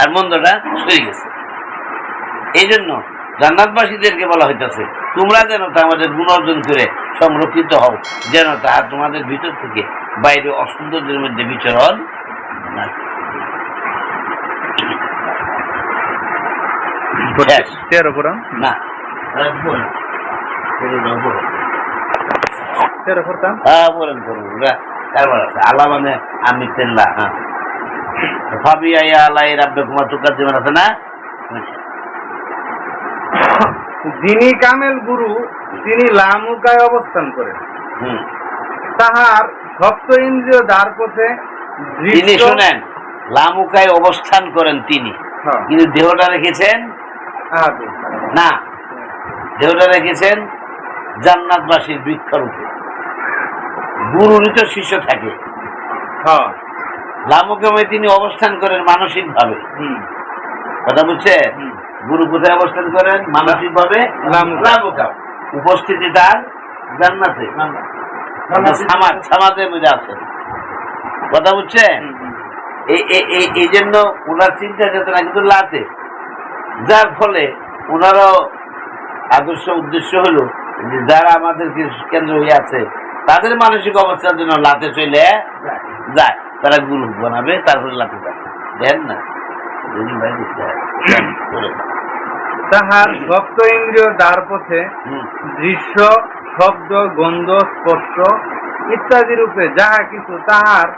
আর মন্দটা সরে গেছে। এই জন্য জান্নাতবাসীদেরকে বলা হইতেছে তোমরা যেন তা আমাদের গুণ অর্জন করে সংরক্ষিত হও যেন তাহা তোমাদের ভিতর থেকে বাইরে অসুন্দরদের মধ্যে বিচরণ না। তেরো কোরআন না। তেরো হ্যাঁ তারপর আল্লাহ মানে আমি তেল্লা হ্যাঁ। ভাবি আয়া আল্লাহ রাব্বে জীবন আছে না? যিনি কামেল গুরু তিনি লামুকায় অবস্থান করেন তাহার সপ্ত ইন্দ্রিয় দ্বার পথে তিনি শুনেন লামুকায় অবস্থান করেন তিনি। হ্যাঁ, কিন্তু দেহটা রেখেছেন? আহাদু। না। দেহটা রেখেছেন জান্নাতবাসীর বৃক্ষরূপে। গুরুরই তো শিষ্য থাকে। হ্যাঁ, লামুকামে তিনি অবস্থান করেন মানসিক ভাবে কথা বুঝছেন। গুরু কোথায় অবস্থান করেন? মানসিক ভাবে উপস্থিতি তার জান্নাতে। সামাদ সামাদের মধ্যে আছেন কথা বুঝছেন এই জন্য ওনার চিন্তা চেতনা কিন্তু লাতে যার ফলে ওনারও আদর্শ উদ্দেশ্য হলো যে যারা আমাদের কেন্দ্র হয়ে আছে তাদের মানসিক অবস্থার জন্য লাতে চলে যায়। তারা গুরু বানাবে তারপরে লাতে যাবে দেখেন না। ভাই। তাহার সপ্ত ইন্দ্রিয় দ্বার পথে দৃশ্য শব্দ গন্ধ স্পর্শ ইত্যাদি রূপে যাহা কিছু তাহার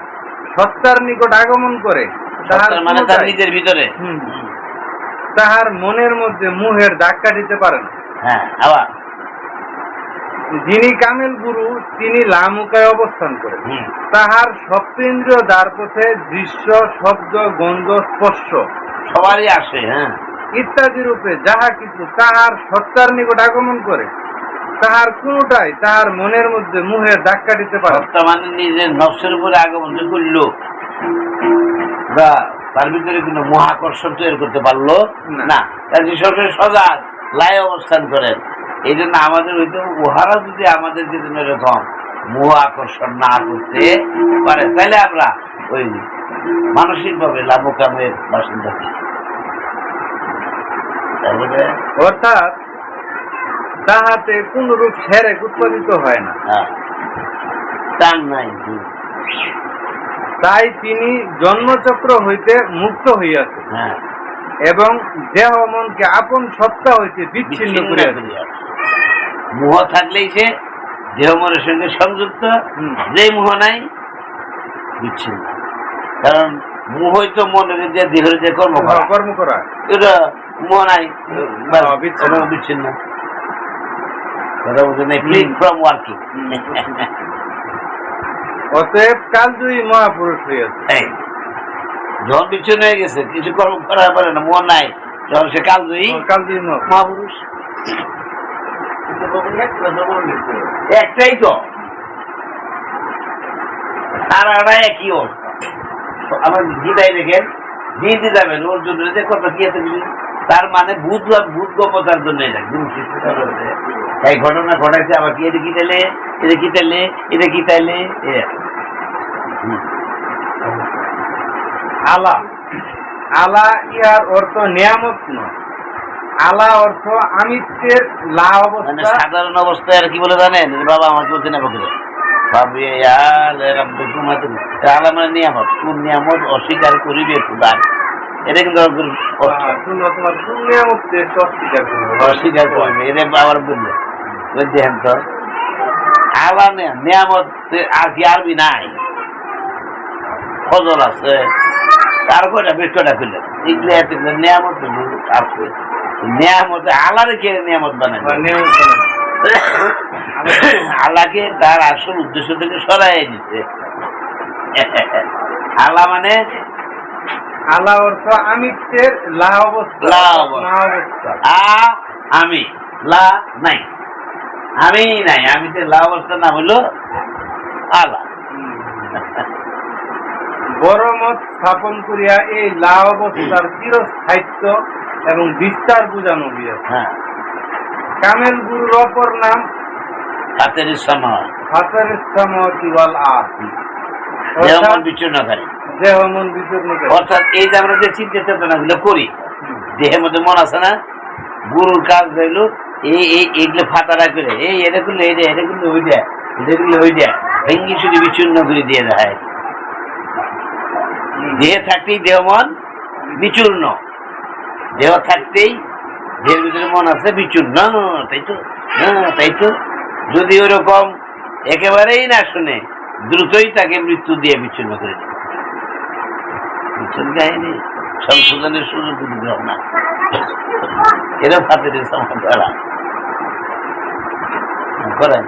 সত্তার নিকট আগমন করে তাহার মানে তার নিজের ভিতরে। তাহার মনের মধ্যে মুহের ধাক্কা দিতে পারে না। হ্যাঁ আবার। যিনি কামেল গুরু তিনি লামুকায় অবস্থান করেন। তাহার সপ্তেন্দ্রীয় দ্বার পথে দৃশ্য শব্দ গন্ধ স্পর্শ সবারই আসে হ্যাঁ। ইত্যাদি রূপে যাহা কিছু তাহার সত্তার নিকট আগমন করে তাহার কোনটাই তাহার মনের মধ্যে মুহের ধাক্কা দিতে পারে মানে নিজের নফসের উপরে আগমন করল বা তার ভিতরে কোনো মহাকর্ষণ তৈরি করতে পারল না। সবসময় সজাগ। লাই অবস্থান করেন। এই জন্য আমাদের হইতে উহারা যদি আমাদেরকে যেন এরকম মোহ আকর্ষণ না করতে পারে তাহলে আমরা ওই মানসিকভাবে লাভকামের বাসিন্দা। অর্থাৎ তাহাতে কোন রূপ সেরেক উৎপাদিত হয় না। তার নাই। তাই তিনি জন্মচক্র হইতে মুক্ত হইয়াছে হ্যাঁ। এবং দেহ মনকে আপন সত্তা হইতে বিচ্ছিন্ন করিয়াছে মোহ থাকলেই সে দেহ মনের সঙ্গে সংযুক্ত হুম। যে মোহ নাই বিচ্ছিন্ন। কারণ মোহই তো মনের যে দেহের যে কর্ম করা। কর্ম করা। এটা মোহ নাই হ্যাঁ, বিচ্ছিন্ন। কথা বলছে না ফ্রি ফ্রম ওয়ার্কিং অতএব কালজয়ী মহাপুরুষ হইয়াছে। যখন বিচ্ছিন্ন হয়ে গেছে কিছু কর্ম করা পারে না মোহ নাই। যখন সে কালজয়ী মহাপুরুষ। একটাই তো। একই ওর। আমার গীতায় দেখেন দিতে যাবেন যে কত কি এত কিছু তার মানে ভূত ভূত গপতার জন্য এটা এই ঘটনা ঘটাইছে আবার কি এটা কি তাইলে? এটা কি তাইলে? এটা কি তাইলে? এ। আলা। আলা ইহার অর্থ নিয়ামত নয়। আলা অর্থ আমিত্বের লা মানে অবস্থা সাধারণ অবস্থায় আর কি বলে জানেন? বাবা আমাকে বলছে না বকে ভাবি আলা মানে নিয়ামত। কোন নিয়ামত অস্বীকার করিবে খুদার এটা কিন্তু অস্বীকার করবে? এটা আবার বললে। দেখেন তো। আলা নে- নিয়ামত আর কি আরবি নাই। ফজল আছে। তার কয়টা বেশ কয়টা খুললেন এগুলো এত নিয়ামত আছে। নিয়ামত আলারে কে নিয়ামত বানায় বা আল্লাহকে তার আসল উদ্দেশ্য থেকে সরাই দিচ্ছে আল্লাহ মানে? আলা অর্থ আমিত্বের লা অবস্থা। আ আমি। লা নাই। আমি নাই। আমি তো লা অবস্থা না হলো আল্লাহ। বড় মত স্থাপন করিয়া এই লা অবস্থার চিরস্থায়িত্ব এবং বিস্তার বোঝানো হইয়াছে। হ্যাঁ। কামেল গুরুর অপর নাম হাতের সময় হাতের সমতি ওয়াল আর দেহ মন অর্থাৎ বিচূর্ণকারী এই যে আমরা যে চিন্তা চেতনা করি দেহের মধ্যে মন আছে না? গুরুর কাজ হইল এই এই এইগুলো ফাতারা করে এই এটা করলে এই এটা করলে ওই দেয় এটা করলে ওই দেয় ভেঙ্গি শুধু বিচ্ছিন্ন করে দিয়ে দেয়। দেহে থাকতেই দেহ মন বিচূর্ণ। দেহ থাকতেই দেহের ভিতরে মন আছে বিচূর্ণ। তাই তো হ্যাঁ তাই তো। যদি ওরকম একেবারেই না শুনে দ্রুতই তাকে মৃত্যু দিয়ে বিচ্ছিন্ন করে দেবে সংশোধনের সুযোগ না। এরা ফাতে করেন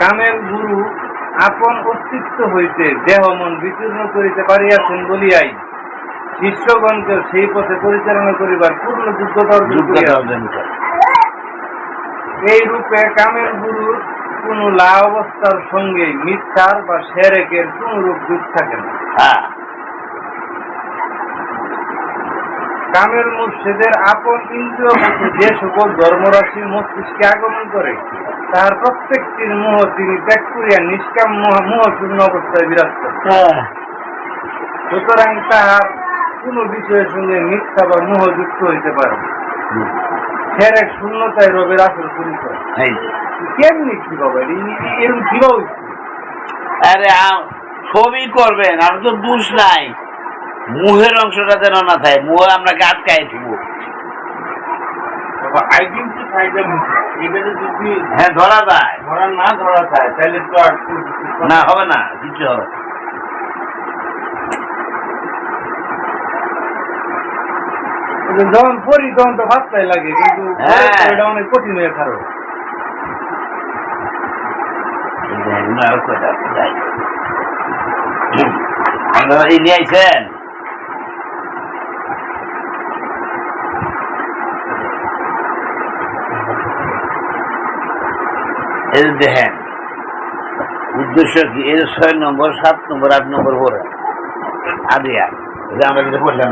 কামের গুরু অস্তিত্ব হইতে দেহ মন বিচূর্ণ করিতে পারিয়াছেন বলিয়াই শিষ্যগণকে সেই পথে পরিচালনা করিবার পূর্ণ যোগ্যতা অর্জন এই রূপে কামের গুরুর কোন লা অবস্থার সঙ্গে মিথ্যার বা সেরেকের কোন রূপ যুগ থাকে না। কামের মুর্শিদের আপন ইন্দ্রিয় যে সকল ধর্মরাশি মস্তিষ্কে আগমন করে তাহার প্রত্যেকটির মোহ তিনি ত্যাগ করিয়া নিষ্কাম মোহ মোহশূন্য অবস্থায় বিরাজ করেন। হ্যাঁ। সুতরাং তাহার কোন বিষয়ের সঙ্গে মিথ্যা বা মোহ যুক্ত হইতে পারে ফের এক শূন্যতায় রবের আসল পরিচয় কেমনি কি বাবা এই- এরকম হইছে? আরে ছবি করবেন আর তো দোষ নাই। মুহের অংশটা যেন না থাকে মুহে আমরা আটকাই দিব হ্যাঁ ধরা যায় ধরা না ধরা যায় তাহলে তো আর না হবে না কিছু হবে যখন পড়ি তখন তো ভাবতাই লাগে কিন্তু হ্যাঁ। এটা অনেক কঠিন হয়ে খারো এই। আপনারা নিয়ে আইছেন দেখেন উদ্দেশ্য কি? যে ছয় নম্বর, সাত নম্বর, আট নম্বর পরে আদিয়া। আমরা যেটা বললাম।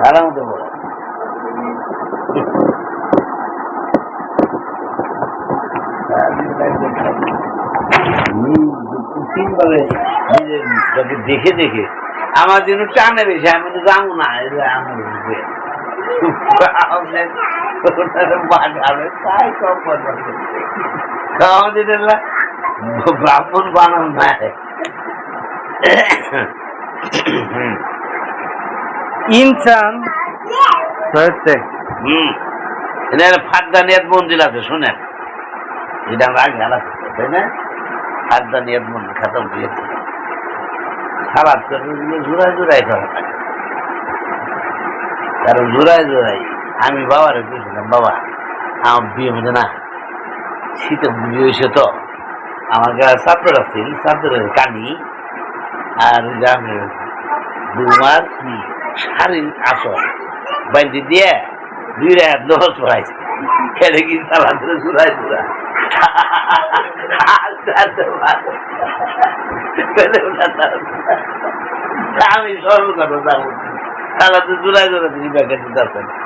তারা মতো বলো দেখে দেখে। আমার জন্য টানে বেশি, আমি তো যাব না। তাই ব্রাহ্মণ বানান নাই। ইনসান সত্যি। হুম। এখানে ফাঁকদানিয়াত মন্দির আছে শুনেন। এটা আমরা আগে তাই না? ফাঁকদানিয়াত মন্দির খাতাম দিয়েছে করে জোড়ায় জোড়ায় করা কারণ জোড়ায় জোড়াই আমি বাবারে বলছিলাম বাবা। আমার বিয়ে মধ্যে না, শীতে বিয়ে হয়েছে তো। আমার গায়ে চাদর আছে চাদরের কানি আর আমি দুমার শাড়ির আসর বাইন্দি দিয়ে দুই রাত দশ পড়াইছে। খেলে কি সালা ধরে জুড়াই জুড়া আমি সর্ব কথা যাব সালা তো জুড়াই জোড়া তিনি ব্যাকেট যাচ্ছেন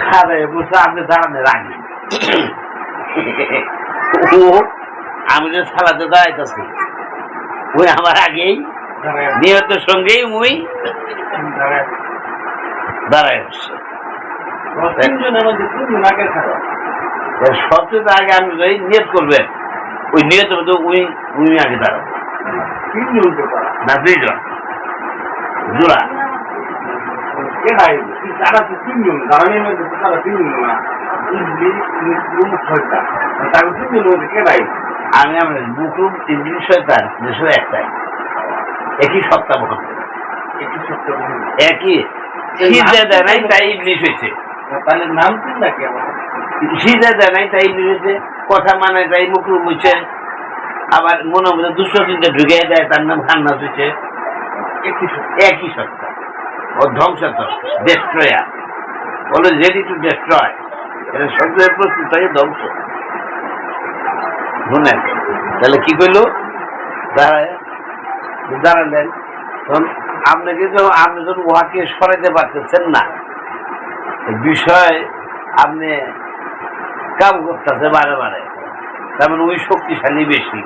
খাড়াই বসে আপনি দাঁড়ানোর আগে ও আমি যে সালাতে দাঁড়াইতেছি ওই আমার আগেই নিহতের সঙ্গেই মুই দাঁড়াই আগে সবচেয়ে আগে আমি যাই নিয়ত করবেন ওই নিয়ত উই উই আগে দাঁড়াবো। তিনজন না দুইজন। জোড়া তারা তিনজন আমি আমার দুশো একটাই একই সপ্তাহ বহন। একই দেয় নাই তাই হয়েছে তাহলে নাম কি দেয় নাই তাই হয়েছে কথা মানে তাই মুখরুম হয়েছে আবার মনে মনে দুশো চিন্তা ঢুকে দেয় তার নাম খান্নাস হচ্ছে একই একই সত্তা বলে রেডি টু ডেস্ট্রয় এটা প্রস্তুত ধ্বংস। শুনেন তাহলে কি করল দাঁড়ায়। দাঁড়ালেন। তখন আপনাকে আপনি যখন উহাকে সরাইতে পারতেছেন না বিষয় আপনি কাম করতেছে বারে বারে। তার মানে ওই শক্তিশালী বেশি।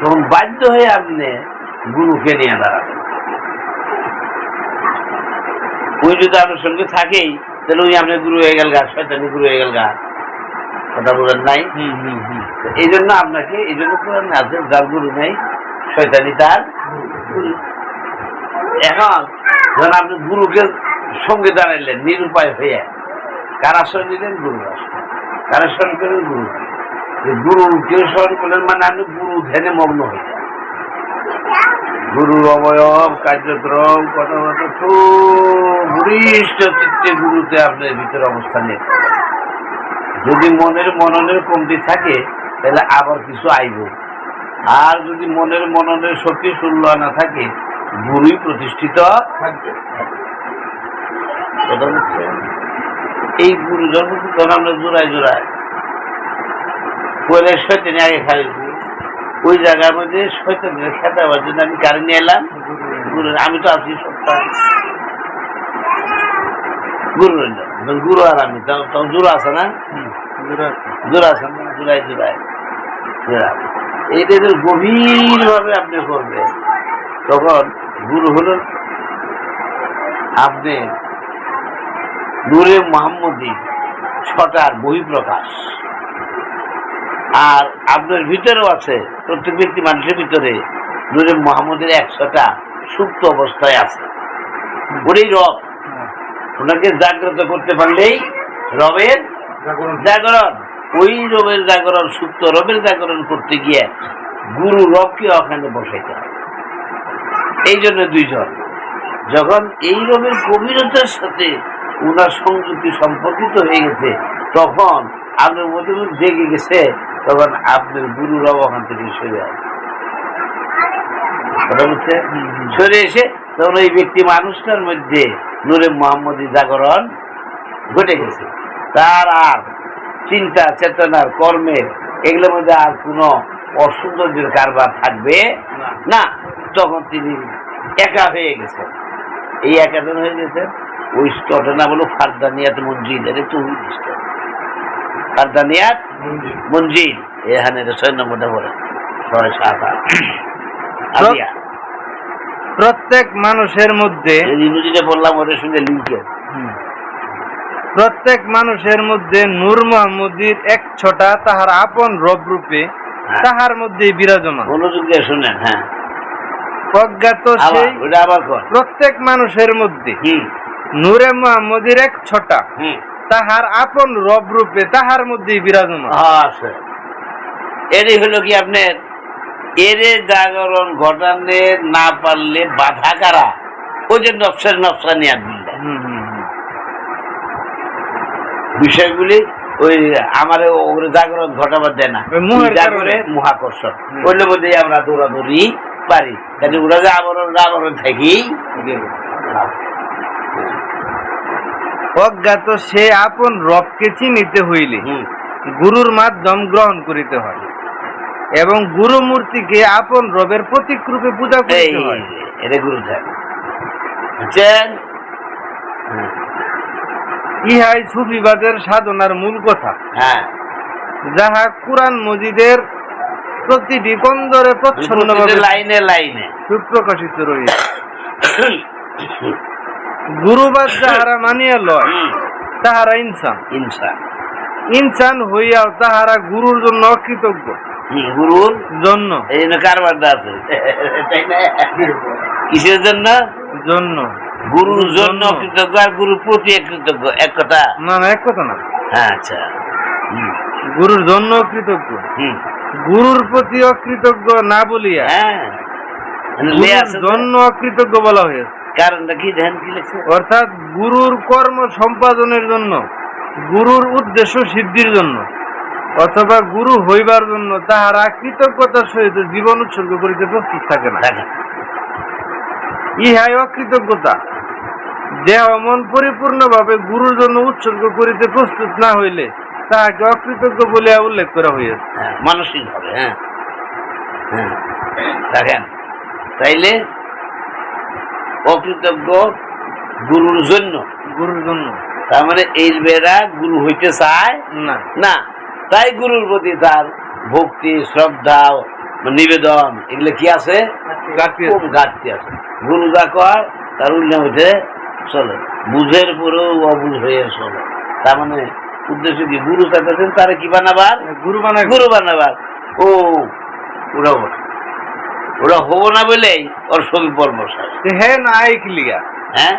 তখন বাধ্য হয়ে আপনি গুরুকে নিয়ে দাঁড়াবেন ওই যদি আপনার সঙ্গে থাকেই তাহলে ওই আপনার গুরু হয়ে গেল গা শয়তানি গুরু হয়ে গেল গা। কথা বলেন নাই? হুম হুম হুম। তো এই জন্য আপনাকে এই জন্য কোরআনে আছে যার গুরু নেই শয়তানি তার গুরু। এখন যখন আপনি গুরুকে সঙ্গে দাঁড়াইলেন নিরুপায় হয়ে কার আশ্রয় নিলেন? গুরু আশ্রয়। কার স্মরণ করলেন গুরু গুরুকে স্মরণ করলেন মানে আপনি গুরু ধ্যানে মগ্ন হয়ে যান। গুরুর অবয়ব কার্যক্রম কথাবার্তা বরিষ্ঠ চিত্তে গুরুতে আপনার ভিতরে অবস্থান যদি মনের মননের কমতি থাকে, তাহলে আবার কিছু আইব। আর যদি মনের মননের শক্তি শূন্য না থাকে গুরুই প্রতিষ্ঠিত থাকবে। এই গুরু তখন আমরা জোড়ায় জোড়ায়। পয়লা শৈতানি আগে খাইছি ওই জায়গার মধ্যে শৈতানের খেতাবার জন্য আমি গাড়ি নিয়ে এলাম গুরু আমি তো আছি সপ্তাহ। গুরু। গুরু আর আমি তখন জোড়া আছে না? পারছি। আছে। না? জোড়ায় জোড়ায় জোড়া এইটা যদি গভীর ভাবে আপনি করবেন। তখন গুরু হলো আপনি নূরে মোহাম্মদী ছটার বহিঃপ্রকাশ। আর আপনার ভিতরেও আছে প্রত্যেক ব্যক্তি মানুষের ভিতরে। নূরে মোহাম্মদের একশোটা সুপ্ত অবস্থায় আছে। ওটাই রব। হ্যাঁ। ওনাকে জাগ্রত করতে পারলেই রবের জাগরণ। ওই রবের জাগরণ সুপ্ত রবের জাগরণ করতে গিয়ে গুরু রবকে ওখানে বসাইতে হবে এই জন্য দুইজন। যখন এই রবের গভীরতার সাথে ওনার সংযুক্তি সম্পর্কিত হয়ে গেছে তখন আপনার মধ্যে জেগে গেছে তখন আপনার গুরু রব ওখান থেকে সরে আসে। কথা বুঝছে? সরে এসে তখন ওই ব্যক্তি মানুষটার মধ্যে নূরে মোহাম্মদী জাগরণ ঘটে গেছে। তার আর চিন্তা চেতনার কর্মের এগুলোর মধ্যে আর কোনো অসৌন্দর্যের কারবার থাকবে না। তখন তিনি একা হয়ে গেছেন। এই একাজন হয়ে গেছেন ওই স্তটা না বলো ফারদানিয়াত মঞ্জিল এটা তো মঞ্জিল এখানে ছয় নম্বরটা বলে। ছয় সাত আলিয়া। প্রত্যেক মানুষের মধ্যে ইংরেজিটা বললাম ওদের সঙ্গে লিঙ্কের প্রত্যেক মানুষের মধ্যে নূর মোহাম্মদীর এক ছটা তাহার আপন রব রূপে হ্যাঁ। তাহার মধ্যে বিরাজমান। মনোযোগ দিয়ে শুনেন হ্যাঁ। প্রজ্ঞাত সেই প্রত্যেক মানুষের মধ্যে নূরে মোহাম্মদীর এক ছটা তাহার আপন রব রূপে তাহার মধ্যে বিরাজমান। আছে। এরই হলো কি আপনার? এরে জাগরণ ঘটানে না পারলে বাধা কারা? ওই যে নকশার নকশা নিয়ে হুম। বিষয়গুলি ওই আমার ওগুলো জাগরণ ঘটাবার দেয় না। জাগরে মহাকর্ষণ। ওইগুলো মধ্যে আমরা দৌড়াদৌড়ি পারি। কাজে ওরা যে আবরণ আবরণ থাকি। অজ্ঞাত সে আপন রবকে চিনিতে হইলে গুরুর মাধ্যম গ্রহণ করিতে হয় এবং গুরু মূর্তিকে আপন রবের প্রতীক রূপে পূজা করিতে হয়। এটা গুরু বুঝছেন? ইহাই সুফিবাদের সাধনার মূল কথা। হ্যাঁ। যাহা কুরআন মজিদের প্রতিটি কন্দরে প্রচ্ছন্নভাবে প্রতিটা লাইনে লাইনে। সুপ্রকাশিত রয়েছে গুরুবাদ যাহারা মানিয়া লয় তাহারা ইনসান। ইনসান। ইনসান হইয়াও তাহারা গুরুর জন্য অকৃতজ্ঞ। গুরুর জন্য। এই জন্য কারবারটা আছে? কিসের জন্য? জন্য। গুরুর জন্য কৃতজ্ঞ আর গুরুর প্রতি কৃতজ্ঞ এক কথা? না না এক কথা না। হ্যাঁ আচ্ছা। গুরুর জন্য কৃতজ্ঞ গুরুর প্রতি অকৃতজ্ঞ না বলিয়া হ্যাঁ। মানে? জন্য অকৃতজ্ঞ বলা হয়েছে। কারণটা কি ধ্যান কি লিখছে? অর্থাৎ গুরুর কর্ম সম্পাদনের জন্য গুরুর উদ্দেশ্য সিদ্ধির জন্য অথবা গুরু হইবার জন্য তাহারা কৃতজ্ঞতার সহিত জীবন উৎসর্গ করিতে প্রস্তুত থাকে না। ইহাই অকৃতজ্ঞতা। দেহ মন পরিপূর্ণভাবে গুরুর জন্য উৎসর্গ করিতে প্রস্তুত না হইলে তাহাকে অকৃতজ্ঞ বলিয়া উল্লেখ করা হইয়াছে। হ্যাঁ মানসিক হবে হ্যাঁ হ্যাঁ। দেখেন তাইলে অকৃতজ্ঞ গুরুর জন্য। গুরুর জন্য। তার মানে এই বেড়া গুরু হইতে চায় না। না। তাই গুরুর প্রতি তার ভক্তি শ্রদ্ধা নিবেদন এগুলো কি আছে? ঘাটতি আছে। গুরু যা কর তার উল্লেখ হইতে চলে। বুঝের পুরো অবুঝ হয়ে চলে। তার মানে উদ্দেশ্য কি? গুরু চাইতেছেন তারা কি বানাবার? গুরু বানায় গুরু বানাবার। ও ওরা। ওরা হব না বলেই ওর ছবি পর বসা হে না আইক লিগা হ্যাঁ?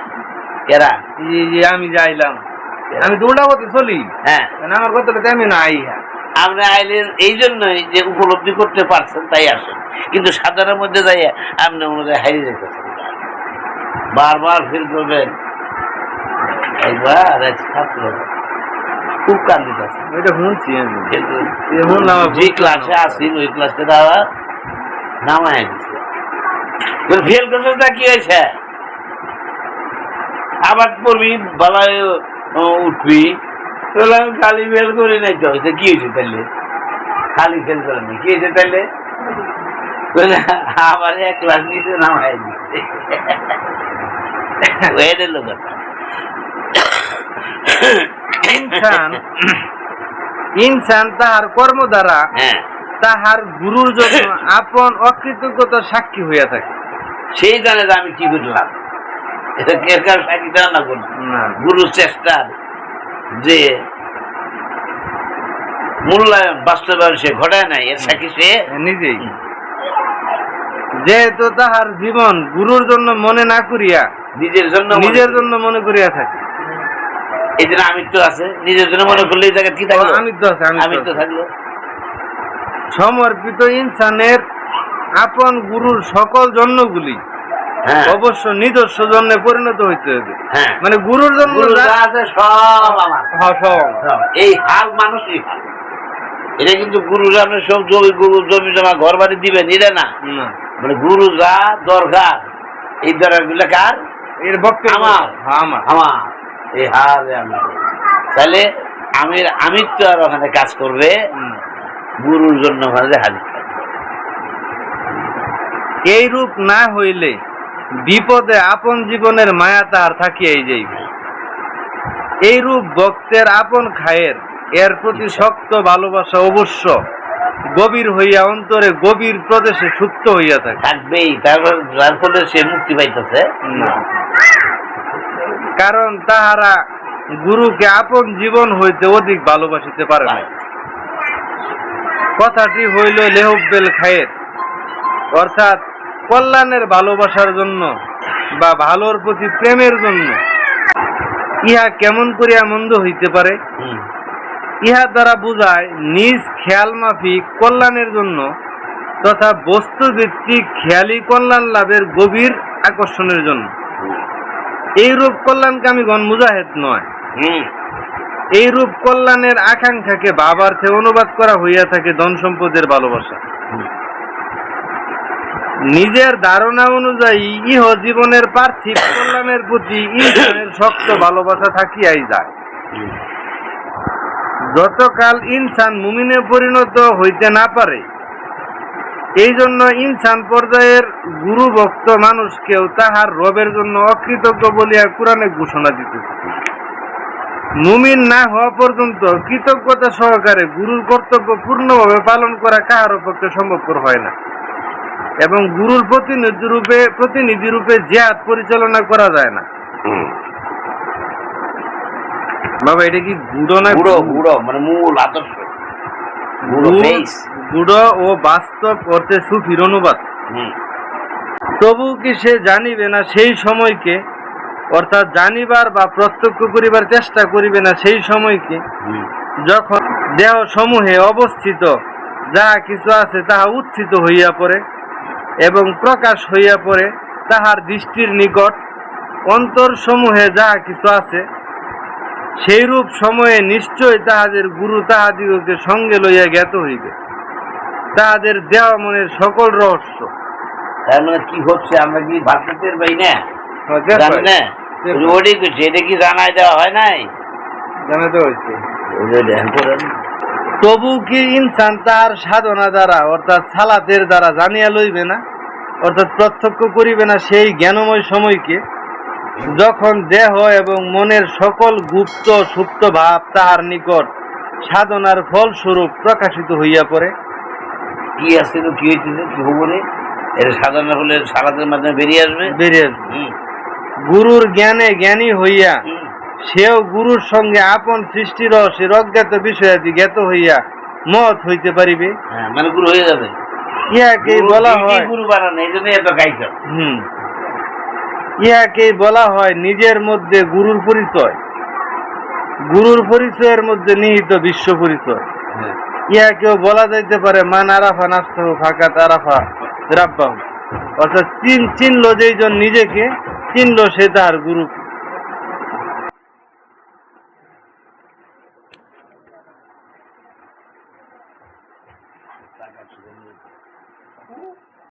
কেরা যে আমি যাইলাম। আমি তো উল্টা চলি। হ্যাঁ। আমার কথাটা আমি না আই হ্যাঁ আপনি আইলেন এই জন্যই যে উপলব্ধি করতে পারছেন তাই আসেন। কিন্তু সাধারণের মধ্যে যাই আপনি অনুযায়ী হারিয়ে যেতেছেন। বারবার ফিল করবেন। একবার এক ছাত্র খুব কান্দিতেছে। এটা শুনছি আমি। কিন্তু যে ক্লাসে আসি ওই ক্লাসে তারা নামায় দিচ্ছে ফেল করছিস না কি হয়েছে? আবার পড়বি বালায় উঠবি। তাহলে আমি খালি ফেল করি নাই তো। কি হয়েছে তাহলে খালি ফেল করে কি হয়েছে তাহলে আবার এক ক্লাস নিচে নামায় দিচ্ছে ওয়েদের লোক ইনসান ইনসান তাহার কর্ম দ্বারা হ্যাঁ। তাহার গুরুর জন্য আপন অকৃতজ্ঞতার সাক্ষী হইয়া থাকে। সেই জানে যে আমি কি করলাম না। করলাম গুরুর চেষ্টার যে মূল্যায়ন বাস্তবায়ন সে ঘটায় নাই এর সাক্ষী সে নিজেই। যেহেতু তাহার জীবন গুরুর জন্য মনে না করিয়া নিজের জন্য নিজের জন্য মনে করিয়া থাকে। এই জন্য আমিত্ব আছে নিজের জন্য মনে করলে এই জায়গায় কি থাকল? আমি তো আছে আমি আমিত্ব থাকল। সমর্পিত ইনসানের আপন গুরুর সকল জন্মগুলি হ্যাঁ। অবশ্য নিজস্ব জন্মে পরিণত হইতে হবে। হ্যাঁ। মানে গুরুর জন্ম আছে সব আমার। হ্যাঁ, সব। এই হাল মানুষই হাল। এটা কিন্তু গুরু আপনি সব জমি গুরু জমি জমা ঘর বাড়ি দিবেন এটা না। মানে গুরু যা দরকার এই দরকারগুলা কার? এর ভক্ত আমার। আমার। আমার। এই হালে আমি তাহলে আমির আমিত্ব আর ওখানে কাজ করবে। গুরুর জন্য ওখানে হাজির এই রূপ না হইলে বিপদে আপন জীবনের মায়া তাহার থাকিয়াই যাইবে। এই রূপ ভক্তের আপন খায়ের এর প্রতি শক্ত ভালোবাসা অবশ্য গভীর হইয়া অন্তরে গভীর প্রদেশে সুপ্ত হইয়া থাকে। থাকবেই তারপর যার ফলে সে মুক্তি পাইতেছে। না। কারণ তাহারা গুরুকে আপন জীবন হইতে অধিক ভালোবাসিতে পারে না কথাটি হইল লেহব্বেল খায়ের। অর্থাৎ কল্যাণের ভালোবাসার জন্য বা ভালোর প্রতি প্রেমের জন্য। ইহা কেমন করিয়া মন্দ হইতে পারে। ইহা দ্বারা বোঝায় নিজ খেয়াল মাফিক কল্যাণের জন্য তথা বস্তুভিত্তিক খেয়ালি কল্যাণ লাভের গভীর আকর্ষণের জন্য। এইরূপ কল্যাণকে আমি কল্যাণকামীগণ মুজাহেদ নয়। হুম। এই রূপ কল্যাণের আকাঙ্ক্ষাকে ভাবার্থে অনুবাদ করা হইয়া থাকে ধন সম্পদের ভালোবাসা। নিজের ধারণা অনুযায়ী ইহ জীবনের পার্থিব কল্যাণের প্রতি ইনসানের শক্ত ভালোবাসা থাকিয়াই যায়। যতকাল ইনসান মুমিনে পরিণত হইতে না পারে, এই জন্য ইনসান পর্যায়ের গুরু ভক্ত মানুষকেও তাহার রবের জন্য অকৃতজ্ঞ বলিয়া কোরআনে ঘোষণা দিতেছে মুমিন না হওয়া পর্যন্ত কৃতজ্ঞতা সহকারে গুরুর কর্তব্য পূর্ণভাবে পালন করা কাহার পক্ষে সম্ভবপর হয় না। এবং গুরুর প্রতিনিধি রূপে প্রতিনিধি রূপে জিহাদ পরিচালনা করা যায় না। বাবা এটা কি গুড়ো না গুঁড়ো গুঁড়ো মানে মূল আদর্শ। গুড়- ও বাস্তব অর্থে সুফির অনুবাদ। হুম। তবু কি সে জানিবে না সেই সময়কে অর্থাৎ জানিবার বা প্রত্যক্ষ করিবার চেষ্টা করিবে না সেই সময়কে। যখন দেহ সমূহে অবস্থিত যাহা কিছু আছে তাহা উত্থিত হইয়া পড়ে এবং প্রকাশ হইয়া পড়ে তাহার দৃষ্টির নিকট অন্তর সমূহে যাহা কিছু আছে সেইরূপ সময়ে নিশ্চয় তাহাদের গুরু তাহাদিগকে সঙ্গে লইয়া জ্ঞাত হইবে। তাহাদের দেওয়া মনের সকল রহস্য। তার মানে কি হচ্ছে? আমরা কি ভাবতে না হ্যাঁ, জানি না। ওটাই করছে এটা কি জানাই দেওয়া হয় নাই? হয়েছে। ধ্যান করেন। তবু কি ইনসান তাহার সাধনা দ্বারা অর্থাৎ সালাতের দ্বারা জানিয়া লইবে না? অর্থাৎ প্রত্যক্ষ করিবে না সেই জ্ঞানময় সময়কে? যখন দেহ এবং মনের সকল গুপ্ত সুপ্ত ভাব তাহার নিকট সাধনার ফলস্বরূপ প্রকাশিত হইয়া পড়ে। কি আছে তো কি হইতেছে? কি হব এটা সাধারণ হলে সারাদের মাধ্যমে বেরিয়ে আসবে? বেরিয়ে আসবে। গুরুর জ্ঞানে জ্ঞানী হইয়া সেও গুরুর সঙ্গে আপন সৃষ্টি রহস্যের অজ্ঞাত বিষয়াদি জ্ঞাত হইয়া মত হইতে পারিবে? হ্যাঁ মানে গুরু হয়ে যাবে। ইহাকেই গুরু বলা হয় গুরু বানানো এই জন্য এত কাইছ হুম। ইহাকেই বলা হয় নিজের মধ্যে গুরুর পরিচয়। গুরুর পরিচয়ের মধ্যে নিহিত বিশ্ব পরিচয়। হ্যাঁ। ইহাকেও বলা যাইতে পারে মান আরাফা নাফসাহু ফাকাত আরাফা রাব্বাহু। অর্থাৎ চিন চিনল যেইজন নিজেকে চিনল সে তার গুরু